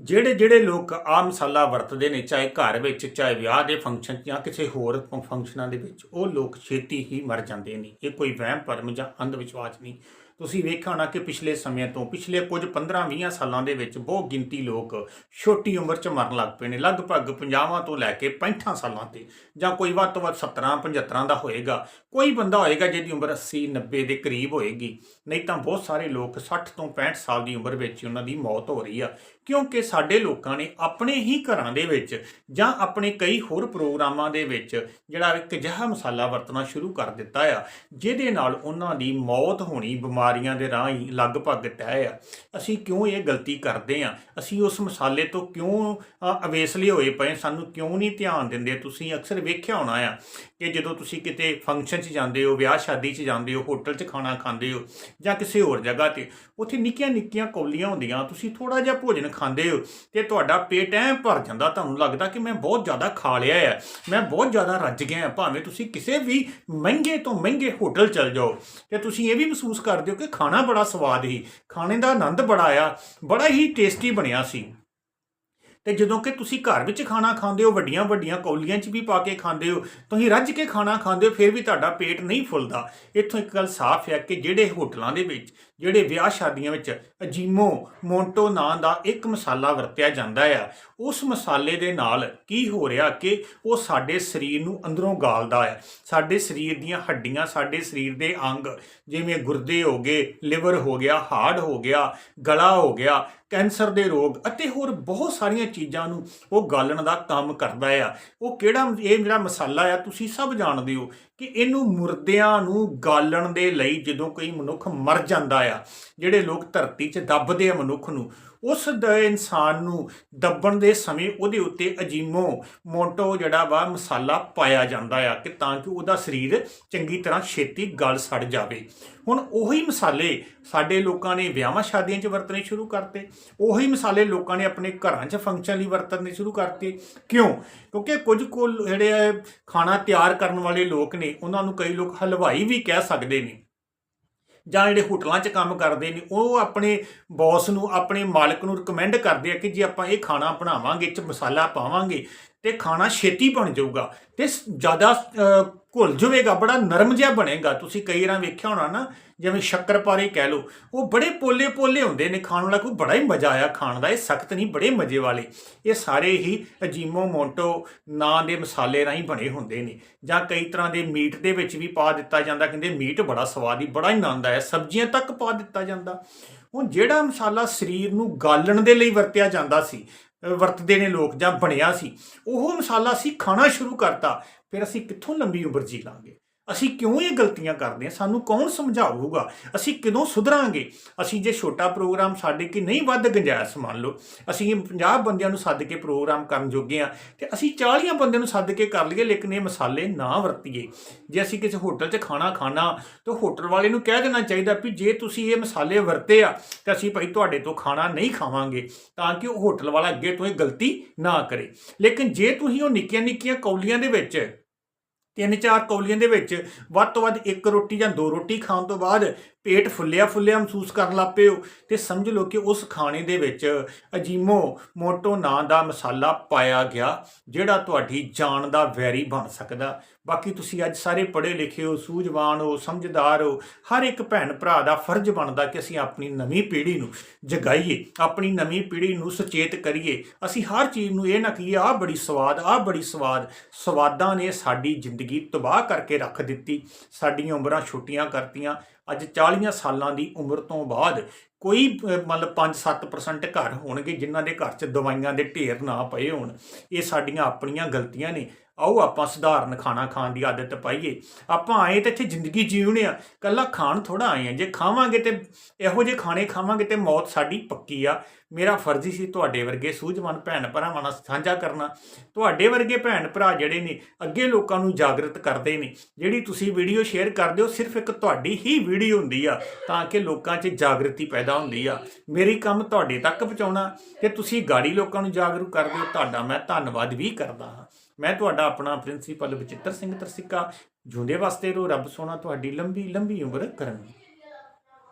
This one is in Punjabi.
ਜਿਹੜੇ ਜਿਹੜੇ ਲੋਕ ਆਹ ਮਸਾਲਾ ਵਰਤਦੇ ਨੇ, ਚਾਹੇ ਘਰ ਵਿੱਚ, ਚਾਹੇ ਵਿਆਹ ਦੇ ਫੰਕਸ਼ਨ ਜਾਂ ਕਿਸੇ ਹੋਰ ਫੰਕਸ਼ਨਾਂ ਦੇ ਵਿੱਚ, ਉਹ ਲੋਕ ਛੇਤੀ ਹੀ ਮਰ ਜਾਂਦੇ ਨੇ। ਇਹ ਕੋਈ ਵਹਿਮ ਭਰਮ ਜਾਂ ਅੰਧ ਵਿਸ਼ਵਾਸ ਨਹੀਂ। ਤੁਸੀਂ ਵੇਖਿਆ ਹੋਣਾ ਕਿ ਪਿਛਲੇ ਸਮੇਂ ਤੋਂ ਪਿਛਲੇ ਕੁਝ 15-20 ਸਾਲਾਂ ਦੇ ਵਿੱਚ ਬਹੁਤ ਗਿਣਤੀ ਲੋਕ ਛੋਟੀ ਉਮਰ 'ਚ ਮਰਨ ਲੱਗ ਪਏ ਨੇ, ਲਗਭਗ 50 ਤੋਂ ਲੈ ਕੇ 65 ਸਾਲਾਂ ਤੇ, ਜਾਂ ਕੋਈ ਵੱਧ ਤੋਂ ਵੱਧ 17 75 ਦਾ ਹੋਏਗਾ। ਕੋਈ ਬੰਦਾ ਹੋਏਗਾ ਜਿਹਦੀ ਉਮਰ 80 90 ਦੇ ਕਰੀਬ ਹੋਏਗੀ। ਨਹੀਂ ਤਾਂ ਬਹੁਤ ਸਾਰੇ ਲੋਕ 60 ਤੋਂ 65 ਸਾਲ ਦੀ ਉਮਰ ਵਿੱਚ ਹੀ ਉਹਨਾਂ ਦੀ ਮੌਤ ਹੋ ਰਹੀ ਆ। ਕਿਉਂਕਿ ਸਾਡੇ ਲੋਕਾਂ ਨੇ ਆਪਣੇ ਹੀ ਘਰਾਂ ਦੇ ਵਿੱਚ ਜਾਂ ਆਪਣੇ ਕਈ ਹੋਰ ਪ੍ਰੋਗਰਾਮਾਂ ਦੇ ਵਿੱਚ ਜਿਹੜਾ ਇੱਕ ਅਜਿਹਾ ਮਸਾਲਾ ਵਰਤਣਾ ਸ਼ੁਰੂ ਕਰ ਦਿੱਤਾ ਆ, ਜਿਹਦੇ ਨਾਲ ਉਹਨਾਂ ਦੀ ਮੌਤ ਹੋਣੀ ਬਿਮਾਰੀਆਂ ਦੇ ਰਾਹੀਂ ਲਗਭਗ ਤੈਅ ਆ। ਅਸੀਂ ਕਿਉਂ ਇਹ ਗਲਤੀ ਕਰਦੇ ਆ? ਅਸੀਂ ਉਸ ਮਸਾਲੇ ਤੋਂ ਕਿਉਂ ਅਵੇਸਲੇ ਹੋਏ ਪਏ ਸਾਨੂੰ ਕਿਉਂ ਨਹੀਂ ਧਿਆਨ ਦਿੰਦੇ? ਤੁਸੀਂ ਅਕਸਰ ਵੇਖਿਆ ਹੋਣਾ ਆ ਕਿ ਜਦੋਂ ਤੁਸੀਂ ਕਿਤੇ ਫੰਕਸ਼ਨ 'ਚ ਜਾਂਦੇ ਹੋ, ਵਿਆਹ ਸ਼ਾਦੀ 'ਚ ਜਾਂਦੇ ਹੋ ਹੋਟਲ 'ਚ ਖਾਣਾ ਖਾਂਦੇ ਹੋ ਜਾਂ ਕਿਸੇ ਹੋਰ ਜਗ੍ਹਾ ਤੇ, ਉੱਥੇ ਨਿੱਕੀਆਂ ਨਿੱਕੀਆਂ ਕੌਲੀਆਂ ਹੁੰਦੀਆਂ, ਤੁਸੀਂ ਥੋੜਾ ਜਿਹਾ ਭੋਜਨ ਖਾਂਦੇ ਹੋ ਤੇ ਤੁਹਾਡਾ ਪੇਟ ਐਂ ਭਰ ਜਾਂਦਾ। ਤੁਹਾਨੂੰ ਲੱਗਦਾ ਕਿ ਮੈਂ ਬਹੁਤ ਜ਼ਿਆਦਾ ਖਾ ਲਿਆ ਹੈ ਮੈਂ ਬਹੁਤ ਜ਼ਿਆਦਾ ਰੱਜ ਗਿਆ ਭਾਵੇਂ ਤੁਸੀਂ ਕਿਸੇ ਵੀ ਮਹਿੰਗੇ ਤੋਂ ਮਹਿੰਗੇ ਹੋਟਲ ਚਲ ਜਾਓ ਤੇ ਤੁਸੀਂ ਇਹ ਵੀ ਮਹਿਸੂਸ ਕਰਦੇ ਹੋ ਕਿ ਖਾਣਾ ਬੜਾ ਸਵਾਦ ਹੀ ਖਾਣੇ ਦਾ ਆਨੰਦ ਬੜਾ ਆ ਬੜਾ ਹੀ ਟੇਸਟੀ ਬਣਿਆ ਸੀ। ਤੇ ਜਦੋਂ ਕਿ ਤੁਸੀਂ ਘਰ ਵਿੱਚ ਖਾਣਾ ਖਾਂਦੇ ਹੋ, ਵੱਡੀਆਂ ਵੱਡੀਆਂ ਕੌਲੀਆਂ 'ਚ ਵੀ ਪਾ ਕੇ ਖਾਂਦੇ ਹੋ, ਤੁਸੀਂ ਰੱਜ ਕੇ ਖਾਣਾ ਖਾਂਦੇ ਹੋ, ਫਿਰ ਵੀ ਤੁਹਾਡਾ ਪੇਟ ਨਹੀਂ ਫੁੱਲਦਾ। ਇੱਥੋਂ ਇੱਕ ਗੱਲ ਸਾਫ਼ ਹੈ ਕਿ ਜਿਹੜੇ ਹੋਟਲਾਂ ਦੇ ਵਿੱਚ, ਜਿਹੜੇ ਵਿਆਹ ਸ਼ਾਦੀਆਂ ਵਿੱਚ ਅਜੀਮੋ, ਮੋਂਟੋ ਨਾਂ ਦਾ ਇੱਕ ਮਸਾਲਾ ਵਰਤਿਆ ਜਾਂਦਾ ਆ, ਉਸ ਮਸਾਲੇ ਦੇ ਨਾਲ ਕੀ ਹੋ ਰਿਹਾ ਕਿ ਉਹ ਸਾਡੇ ਸਰੀਰ ਨੂੰ ਅੰਦਰੋਂ ਗਾਲਦਾ ਹੈ ਸਾਡੇ ਸਰੀਰ ਦੀਆਂ ਹੱਡੀਆਂ, ਸਾਡੇ ਸਰੀਰ ਦੇ ਅੰਗ, ਜਿਵੇਂ ਗੁਰਦੇ ਹੋ ਗਏ, ਲਿਵਰ ਹੋ ਗਿਆ ਹਾਰਟ ਹੋ ਗਿਆ, ਗਲਾ ਹੋ ਗਿਆ, ਕੈਂਸਰ ਦੇ ਰੋਗ ਅਤੇ ਹੋਰ ਬਹੁਤ ਸਾਰੀਆਂ ਚੀਜ਼ਾਂ ਨੂੰ ਉਹ ਗਾਲਣ ਦਾ ਕੰਮ ਕਰਦਾ ਆ। ਉਹ ਕਿਹੜਾ ਇਹ ਜਿਹੜਾ ਮਸਾਲਾ ਆ, ਤੁਸੀਂ ਸਭ ਜਾਣਦੇ ਹੋ ਕਿ ਇਹਨੂੰ ਮੁਰਦਿਆਂ ਨੂੰ ਗਾਲਣ ਦੇ ਲਈ ਜਦੋਂ ਕੋਈ ਮਨੁੱਖ ਮਰ ਜਾਂਦਾ ਆ, ਜਿਹੜੇ ਲੋਕ ਧਰਤੀ 'ਚ ਦੱਬਦੇ ਆ ਮਨੁੱਖ ਨੂੰ ਉਸ ਦੇ ਇਨਸਾਨ ਨੂੰ ਦੱਬਣ ਦੇ ਸਮੇਂ ਉਹਦੇ ਉੱਤੇ ਅਜੀਮੋ ਮੋਟੋ ਜਿਹੜਾ ਵਾ ਮਸਾਲਾ ਪਾਇਆ ਜਾਂਦਾ ਆ ਕਿ ਤਾਂ ਕਿ ਉਹਦਾ ਸਰੀਰ ਚੰਗੀ ਤਰ੍ਹਾਂ ਛੇਤੀ ਗਲ ਸੜ ਜਾਵੇ। ਹੁਣ ਉਹੀ ਮਸਾਲੇ ਸਾਡੇ ਲੋਕਾਂ ਨੇ ਵਿਆਹਾਂ ਸ਼ਾਦੀਆਂ 'ਚ ਵਰਤਣੇ ਸ਼ੁਰੂ ਕਰਤੇ। ਉਹੀ ਮਸਾਲੇ ਲੋਕਾਂ ਨੇ ਆਪਣੇ ਘਰਾਂ 'ਚ ਫੰਕਸ਼ਨ ਲਈ ਵਰਤਣੇ ਸ਼ੁਰੂ ਕਰਤੇ। ਕਿਉਂ? ਕਿਉਂਕਿ ਕੁਝ ਕੋ ਜਿਹੜੇ ਖਾਣਾ ਤਿਆਰ ਕਰਨ ਵਾਲੇ ਲੋਕ ਨੇ, ਉਹਨਾਂ ਨੂੰ ਕਈ ਲੋਕ ਹਲਵਾਈ ਵੀ ਕਹਿ ਸਕਦੇ ਨੇ। ਜਾਂ ਜਿਹੜੇ ਹੋਟਲਾਂ 'ਚ ਕੰਮ ਕਰਦੇ ਨੇ, ਉਹ ਆਪਣੇ ਬੌਸ ਨੂੰ, ਆਪਣੇ ਮਾਲਕ ਨੂੰ ਰეკਮੈਂਡ ਕਰਦੇ ਆ ਕਿ ਜੇ ਆਪਾਂ ਇਹ ਖਾਣਾ ਬਣਾਵਾਂਗੇ ਇਹ 'ਚ ਮਸਾਲਾ ਪਾਵਾਂਗੇ, ਤੇ ਖਾਣਾ ਛੇਤੀ ਬਣ ਜਾਊਗਾ। ਤੇ ਸ- ਜ਼ਿਆਦਾ ਘੁਲ ਜਾਵੇਗਾ, ਬੜਾ ਨਰਮ ਜਿਹਾ ਬਣੇਗਾ। ਤੁਸੀਂ ਕਈ ਵਾਰ ਵੇਖਿਆ ਹੋਣਾ ਨਾ, ਜਿਵੇਂ ਸ਼ੱਕਰਪਾਰੇ ਕਹਿ ਲਓ, ਉਹ ਬੜੇ ਪੋਲੇ ਪੋਲੇ ਹੁੰਦੇ ਨੇ ਖਾਣ ਵਾਲਾ, ਕੋਈ ਬੜਾ ਹੀ ਮਜ਼ਾ ਆਇਆ ਖਾਣ ਦਾ, ਇਹ ਸਖਤ ਨਹੀਂ, ਬੜੇ ਮਜ਼ੇ ਵਾਲੇ। ਇਹ ਸਾਰੇ ਹੀ ਅਜੀਮੋ ਮੋਟੋ ਨਾਂ ਦੇ ਮਸਾਲੇ ਰਾਹੀਂ ਬਣੇ ਹੁੰਦੇ ਨੇ। ਜਾਂ ਕਈ ਤਰ੍ਹਾਂ ਦੇ ਮੀਟ ਦੇ ਵਿੱਚ ਵੀ ਪਾ ਦਿੱਤਾ ਜਾਂਦਾ, ਕਹਿੰਦੇ ਮੀਟ ਬੜਾ ਸਵਾਦੀ ਬੜਾ ਹੀ ਆਨੰਦ ਆਇਆ, ਸਬਜ਼ੀਆਂ ਤੱਕ ਪਾ ਦਿੱਤਾ ਜਾਂਦਾ। ਹੁਣ ਜਿਹੜਾ ਮਸਾਲਾ ਸਰੀਰ ਨੂੰ ਗਾਲਣ ਦੇ ਲਈ ਵਰਤਿਆ ਜਾਂਦਾ ਸੀ ਵਰਤਦੇ ਨੇ ਲੋਕ ਜਾਂ ਬਣਿਆ ਸੀ, ਉਹ ਮਸਾਲਾ ਅਸੀਂ ਖਾਣਾ ਸ਼ੁਰੂ ਕਰਤਾ, ਫਿਰ ਅਸੀਂ ਕਿੱਥੋਂ ਲੰਬੀ ਉਮਰ ਜੀ ਲਾਂਗੇ? ਅਸੀਂ ਕਿਉਂ ਇਹ ਗਲਤੀਆਂ ਕਰਦੇ ਹਾਂ? ਸਾਨੂੰ ਕੌਣ ਸਮਝਾਊਗਾ? ਅਸੀਂ ਕਦੋਂ ਸੁਧਰਾਂਗੇ? ਅਸੀਂ ਜੇ ਛੋਟਾ ਪ੍ਰੋਗਰਾਮ ਸਾਡੇ ਕੀ ਨਹੀਂ ਵੱਧ ਗੁੰਜਾਇਸ਼ ਮੰਨ ਲਓ, ਅਸੀਂ 50 ਬੰਦਿਆਂ ਨੂੰ ਸੱਦ ਕੇ ਪ੍ਰੋਗਰਾਮ ਕਰਨ ਜੋਗੇ ਆ ਤੇ ਅਸੀਂ 40 ਬੰਦਿਆਂ ਨੂੰ ਸੱਦ ਕੇ ਕਰ ਲਈਏ ਲੇਕਿਨ ਇਹ ਮਸਾਲੇ ਨਾ ਵਰਤੀਏ। ਜੇ ਅਸੀਂ ਕਿਸੇ ਹੋਟਲ 'ਚ ਖਾਣਾ ਖਾਣਾ ਤਾਂ ਹੋਟਲ ਵਾਲੇ ਨੂੰ ਕਹਿ ਦੇਣਾ ਚਾਹੀਦਾ ਵੀ ਜੇ ਤੁਸੀਂ ਇਹ ਮਸਾਲੇ ਵਰਤੇ ਆ ਤਾਂ ਅਸੀਂ ਭਾਈ ਤੁਹਾਡੇ ਤੋਂ ਖਾਣਾ ਨਹੀਂ ਖਾਵਾਂਗੇ ਤਾਂ ਕਿ ਉਹ ਹੋਟਲ ਵਾਲਾ ਅੱਗੇ ਤੋਂ ਇਹ ਗਲਤੀ ਨਾ ਕਰੇ। ਲੇਕਿਨ ਜੇ ਤੁਸੀਂ ਉਹ ਨਿੱਕੀਆਂ ਨਿੱਕੀਆਂ ਕੌਲੀਆਂ ਦੇ ਵਿੱਚ ਤਿੰਨ ਚਾਰ ਕੌਲੀਆਂ ਦੇ ਵਿੱਚ, ਵੱਧ ਤੋਂ ਵੱਧ ਇੱਕ ਰੋਟੀ ਜਾਂ ਦੋ ਰੋਟੀ ਖਾਣ ਤੋਂ ਬਾਅਦ ਪੇਟ ਫੁੱਲਿਆ ਫੁੱਲਿਆ ਮਹਿਸੂਸ ਕਰਨ ਲੱਗ ਪਏ ਹੋ। ਤੇ ਸਮਝ ਲਓ ਕਿ ਉਸ ਖਾਣੇ ਦੇ ਵਿੱਚ ਅਜੀਮੋ ਮੋਟੋ ਨਾਂ ਦਾ ਮਸਾਲਾ ਪਾਇਆ ਗਿਆ, ਜਿਹੜਾ ਤੁਹਾਡੀ ਜਾਨ ਦਾ ਵੈਰੀ ਬਣ ਸਕਦਾ। ਬਾਕੀ ਤੁਸੀਂ ਅੱਜ ਸਾਰੇ ਪੜ੍ਹੇ ਲਿਖੇ ਹੋ, ਸੂਝਵਾਨ ਹੋ, ਸਮਝਦਾਰ ਹੋ, ਹਰ ਇੱਕ ਭੈਣ ਭਰਾ ਦਾ ਫਰਜ਼ ਬਣਦਾ ਕਿ ਅਸੀਂ ਆਪਣੀ ਨਵੀਂ ਪੀੜ੍ਹੀ ਨੂੰ ਜਗਾਈਏ, ਆਪਣੀ ਨਵੀਂ ਪੀੜ੍ਹੀ ਨੂੰ ਸੁਚੇਤ ਕਰੀਏ। ਅਸੀਂ ਹਰ ਚੀਜ਼ ਨੂੰ ਇਹ ਨਾ ਕਹੀਏ, ਆਹ ਬੜੀ ਸਵਾਦ, ਆਹ ਬੜੀ ਸਵਾਦ। ਸਵਾਦਾਂ ਨੇ ਸਾਡੀ ਜ਼ਿੰਦਗੀ ਤਬਾਹ ਕਰਕੇ ਰੱਖ ਦਿੱਤੀ, ਸਾਡੀਆਂ ਉਮਰਾਂ ਛੋਟੀਆਂ ਕਰਤੀਆਂ। ਅੱਜ 40 ਸਾਲਾਂ ਦੀ ਉਮਰ ਤੋਂ ਬਾਅਦ ਕੋਈ ਮਤਲਬ 5-7% ਘਰ ਹੋਣਗੇ ਜਿਨ੍ਹਾਂ ਦੇ ਘਰ 'ਚ ਦਵਾਈਆਂ ਦੇ ਢੇਰ ਨਾ ਪਏ ਹੋਣ। ਇਹ ਸਾਡੀਆਂ ਆਪਣੀਆਂ ਗਲਤੀਆਂ ਨੇ। ਆਓ ਆਪਾਂ ਸਧਾਰਨ ਖਾਣਾ ਖਾਣ ਦੀ ਆਦਤ ਪਾਈਏ। ਆਪਾਂ ਆਏ ਤੇ ਇੱਥੇ ਜ਼ਿੰਦਗੀ ਜੀਉਣੇ ਆ। ਕੱਲਾ ਖਾਣ ਥੋੜਾ ਆਏ ਆ। ਜੇ ਖਾਵਾਂਗੇ ਤੇ ਇਹੋ ਜਿਹੇ ਖਾਣੇ ਖਾਵਾਂਗੇ ਤੇ ਮੌਤ ਸਾਡੀ ਪੱਕੀ ਆ। ਮੇਰਾ ਫਰਜ਼ ਸੀ ਤੁਹਾਡੇ ਵਰਗੇ ਸੂਝਵਾਨ ਭੈਣ ਭਰਾਵਾਂ ਨਾਲ ਸਾਂਝਾ ਕਰਨਾ। ਤੁਹਾਡੇ ਵਰਗੇ ਭੈਣ ਭਰਾ ਜਿਹੜੇ ਨੇ, ਅੱਗੇ ਲੋਕਾਂ ਨੂੰ ਜਾਗਰਤ ਕਰਦੇ ਨੇ। ਜਿਹੜੀ ਤੁਸੀਂ ਵੀਡੀਓ ਸ਼ੇਅਰ ਕਰਦੇ ਹੋ, ਸਿਰਫ ਇੱਕ ਤੁਹਾਡੀ ਹੀ ਵੀਡੀਓ ਹੁੰਦੀ ਆ, ਤਾਂ ਕਿ ਲੋਕਾਂ 'ਚ ਜਾਗਰਤੀ ਪੈਦਾ ਹੁੰਦੀ ਆ। ਮੇਰੀ ਕੰਮ ਤੁਹਾਡੇ ਤੱਕ ਪਹੁੰਚਾਉਣਾ ਤੇ ਤੁਸੀਂ ਗਾੜੀ ਲੋਕਾਂ ਨੂੰ ਜਾਗਰੂਕ ਕਰਦੇ ਹੋ ਤੁਹਾਡਾ ਮੈਂ ਧੰਨਵਾਦ ਵੀ ਕਰਦਾ ਹਾਂ। ਮੈਂ ਤੁਹਾਡਾ ਆਪਣਾ ਪ੍ਰਿੰਸੀਪਲ ਬਚਿੱਤਰ ਸਿੰਘ ਤਰਸਿੱਕਾ ਜੁੰਦੇ ਵਾਸਤੇ ਰੋ ਰੱਬ ਸੋਨਾ ਤੁਹਾਡੀ ਲੰਬੀ ਲੰਬੀ ਉਮਰ ਕਰਨ।